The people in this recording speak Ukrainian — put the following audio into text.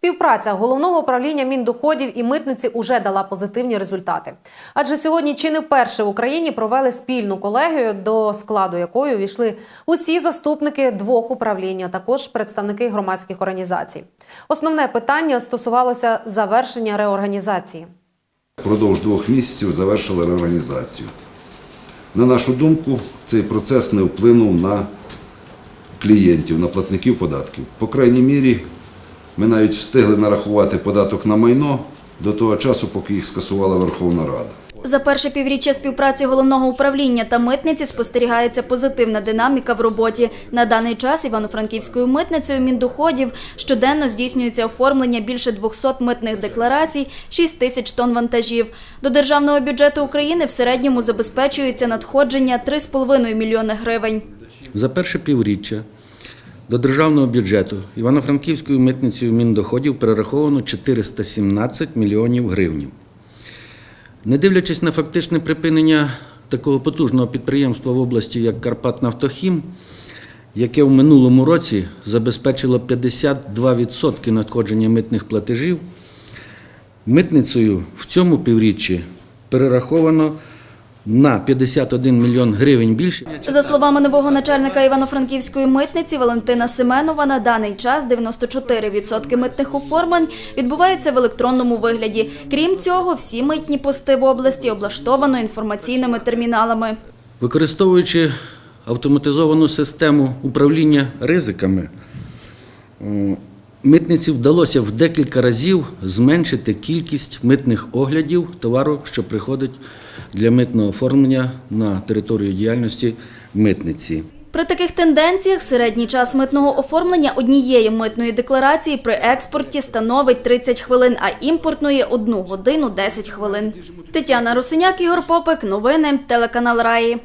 Співпраця головного управління міндоходів і митниці уже дала позитивні результати. Адже сьогодні чи не вперше в Україні провели спільну колегію, до складу якої увійшли усі заступники двох управлінь, а також представники громадських організацій. Основне питання стосувалося завершення реорганізації. Продовж двох місяців завершили реорганізацію. На нашу думку, цей процес не вплинув на клієнтів, на платників податків. По крайній мірі, ми навіть встигли нарахувати податок на майно до того часу, поки їх скасувала Верховна Рада. За перше півріччя співпраці головного управління та митниці спостерігається позитивна динаміка в роботі. На даний час Івано-Франківською митницею міндоходів щоденно здійснюється оформлення більше 200 митних декларацій, 6 тисяч тонн вантажів. До державного бюджету України в середньому забезпечується надходження 3,5 мільйони гривень. За перше півріччя до державного бюджету Івано-Франківською митницею міндоходів перераховано 417 мільйонів гривень. Не дивлячись на фактичне припинення такого потужного підприємства в області, як Карпатнафтохім, яке в минулому році забезпечило 52% надходження митних платежів, митницею в цьому півріччі перераховано на 51 мільйон гривень більше. За словами нового начальника Івано-Франківської митниці Валентина Семенова, на даний час 94% митних оформлень відбуваються в електронному вигляді. Крім цього, всі митні пости в області облаштовано інформаційними терміналами. Використовуючи автоматизовану систему управління ризиками, митниці вдалося в декілька разів зменшити кількість митних оглядів товару, що приходить для митного оформлення на територію діяльності митниці. При таких тенденціях середній час митного оформлення однієї митної декларації при експорті становить 30 хвилин, а імпортної – 1 годину 10 хвилин. Тетяна Русиняк, Ігор Попик. Новини. Телеканал Раї.